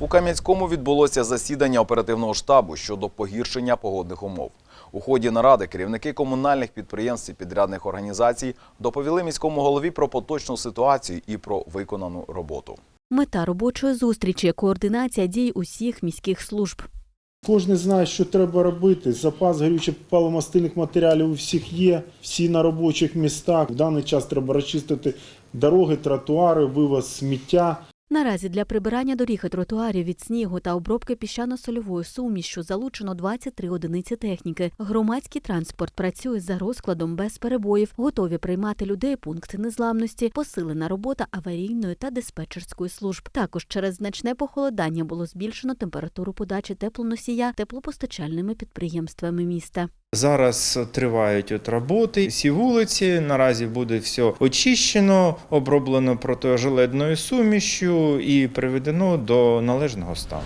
У Кам'янському відбулося засідання оперативного штабу щодо погіршення погодних умов. У ході наради керівники комунальних підприємств і підрядних організацій доповіли міському голові про поточну ситуацію і про виконану роботу. Мета робочої зустрічі координація дій усіх міських служб. Кожен знає, що треба робити. Запас горючих паливомастильних матеріалів у всіх є, всі на робочих містах. В даний час треба розчистити дороги, тротуари, вивоз сміття. Наразі для прибирання доріг і тротуарів від снігу та обробки піщано-сольовою сумішшю залучено 23 одиниці техніки. Громадський транспорт працює за розкладом без перебоїв, готові приймати людей пункти незламності, посилена робота аварійної та диспетчерської служб. Також через значне похолодання було збільшено температуру подачі теплоносія теплопостачальними підприємствами міста. Зараз тривають от роботи. Всі вулиці наразі буде все очищено, оброблено протижеледною сумішю і приведено до належного стану.